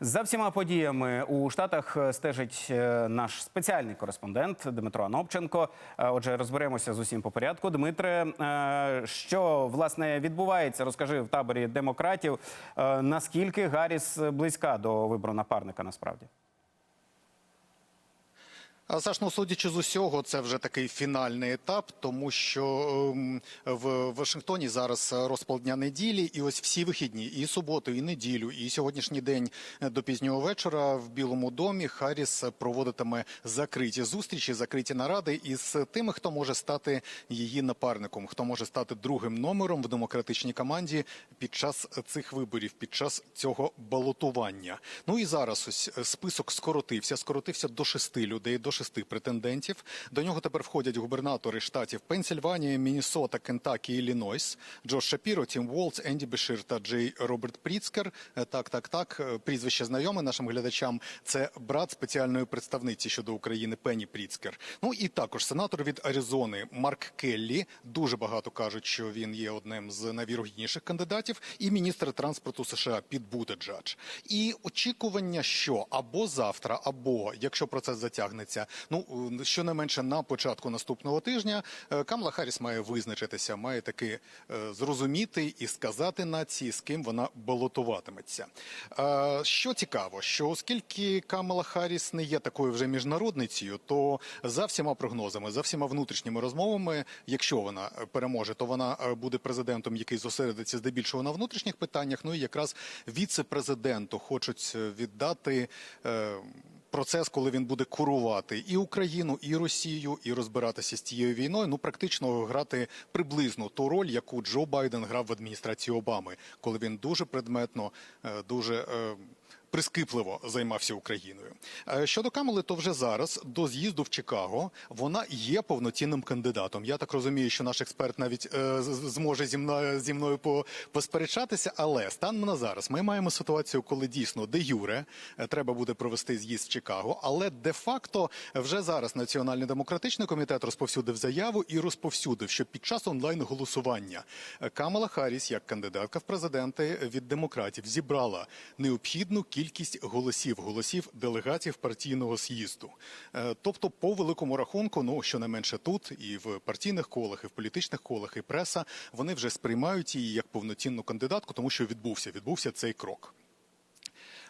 За всіма подіями у Штатах е, стежить е, наш спеціальний кореспондент Дмитро Анопченко. Е, Отже, розберемося з усім по порядку. Дмитре, що власне відбувається, розкажи в таборі демократів. Наскільки Гарріс близька до вибору напарника насправді? Саш, ну судячи з усього, це вже такий фінальний етап, тому що ем, в Вашингтоні зараз розпал дня неділі, і ось всі вихідні, і суботу, і неділю, і сьогоднішній день до пізнього вечора в Білому домі Харріс проводитиме закриті зустрічі, закриті наради із тими, хто може стати її напарником, хто може стати другим номером в демократичній команді під час цих виборів, під час цього балотування. Ну і зараз ось список скоротився, скоротився до шести людей, до шести претендентів. До нього тепер входять губернатори штатів Пенсільванія, Міннесота, Кентакі, Іллінойс, Джош Шапіро, Тім Волц, Енді Бешир та Джей Роберт Пріцкер. Е, Так, так, так. е, Прізвище знайоме нашим глядачам. Це брат спеціальної представниці щодо України Пенні Пріцкер. Ну і також сенатор від Аризони Марк Келлі. Дуже багато кажуть, що він є одним з найвірогідніших кандидатів. І міністр транспорту США Піт Бутеджадж. І очікування, що або завтра, або якщо процес затягнеться, ну е, щонайменше на початку наступного тижня, е, Камала Харріс має визначитися, має таки е, зрозуміти і сказати нації, з ким вона балотуватиметься. Що цікаво, що оскільки Камала Харріс не є такою вже міжнародницею, то за всіма прогнозами, за всіма внутрішніми розмовами, якщо вона переможе, то вона буде президентом, який зосередиться здебільшого на внутрішніх питаннях. Ну і якраз віце-президенту хочуть віддати. Процес, коли він буде курувати і Україну, і Росію, і розбиратися з цією війною, ну практично грати приблизно ту роль, яку Джо Байден грав в адміністрації Обами, коли він дуже предметно, е, дуже е, прискіпливо займався Україною. Е, Щодо Камали, то вже зараз до з'їзду в Чикаго вона є повноцінним кандидатом. Я так розумію, що наш експерт навіть е, зможе зі мною зі мною посперечатися. Але станом на зараз ми маємо ситуацію, коли дійсно де юре е, треба буде провести з'їзд в Чикаго, але де факто вже зараз Національний демократичний комітет розповсюдив заяву і розповсюдив, що під час онлайн голосування Камала Харріс, як кандидатка в президенти від демократів, зібрала необхідну кількість голосів, голосів делегатів партійного з'їзду. Е, Тобто, по великому рахунку, ну щонайменше тут, і в партійних колах, і в політичних колах, і преса, вони вже сприймають її як повноцінну кандидатку, тому що відбувся, відбувся цей крок.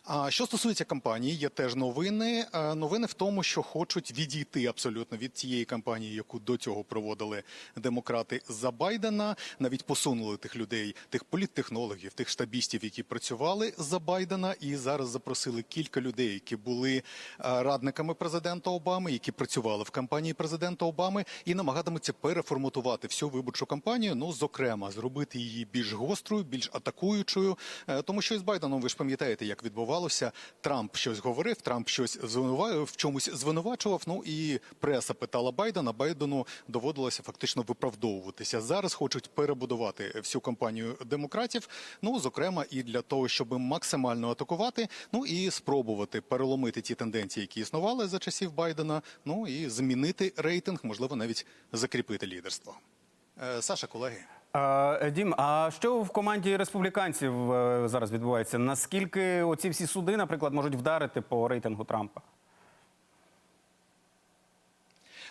А що стосується кампанії, є теж новини. Е, Новини в тому, що хочуть відійти абсолютно від тієї кампанії, яку до цього проводили демократи за Байдена. Навіть посунули тих людей, тих політтехнологів, тих штабістів, які працювали за Байдена, і зараз запросили кілька людей, які були е, радниками президента Обами, які працювали в кампанії президента Обами, і намагатимуться переформатувати всю виборчу кампанію. Ну, зокрема, зробити її більш гострою, більш атакуючою. Е, Тому що із Байденом ви ж пам'ятаєте, як відбувалося. Трамп щось говорив, Трамп щось звинува... в чомусь звинувачував. Ну і преса питала Байдена. Байдену доводилося фактично виправдовуватися. Зараз хочуть перебудувати всю кампанію демократів. Ну зокрема, і для того, щоб максимально атакувати, ну і спробувати переломити ті тенденції, які існували за часів Байдена. Ну і змінити рейтинг, можливо, навіть закріпити лідерство. Е, Саша, колеги. Е, Дім, а що в команді республіканців е, зараз відбувається? Наскільки оці всі суди, наприклад, можуть вдарити по рейтингу Трампа?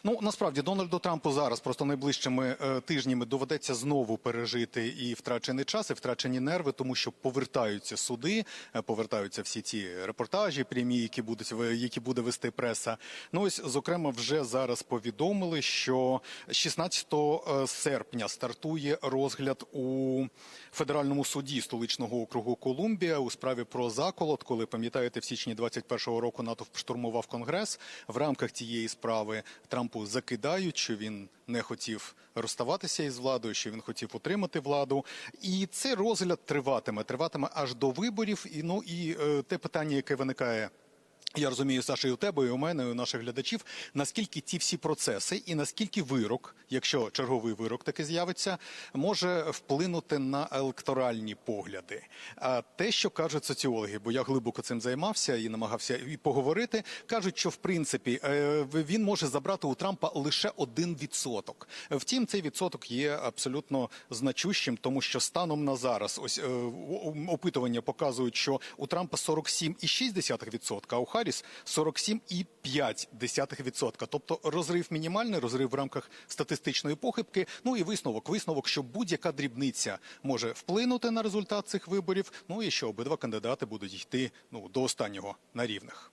Ну насправді Дональду Трампу зараз просто найближчими е, тижнями доведеться знову пережити і втрачений час, і втрачені нерви, тому що повертаються суди, е, повертаються всі ці репортажі, прямі, які будуть які буде вести преса. Ну ось зокрема, вже зараз повідомили, що 16 серпня стартує розгляд у федеральному суді столичного округу Колумбія у справі про заколот, коли пам'ятаєте, в січні 21-го року натовп штурмував конгрес. В рамках цієї справи Трампу закидають, що він не хотів розставатися із владою, що він хотів утримати владу. І цей розгляд триватиме, триватиме аж до виборів. І ну і е, те питання, яке виникає. Я розумію, Саша, і у тебе, і у мене, і у наших глядачів, наскільки ті всі процеси, і наскільки вирок, якщо черговий вирок таки з'явиться, може вплинути на електоральні погляди. А те, що кажуть соціологи, бо я глибоко цим займався і намагався і поговорити, кажуть, що в принципі е, він може забрати у Трампа лише один відсоток. Втім, цей відсоток є абсолютно значущим, тому що станом на зараз ось е, опитування показують, що у Трампа 47,6%, а у Харріс 47,5%. Тобто розрив мінімальний, розрив в рамках статистичної похибки. Ну і висновок. Висновок, що будь-яка дрібниця може вплинути на результат цих виборів. Ну і що обидва кандидати будуть йти ну до останнього на рівних.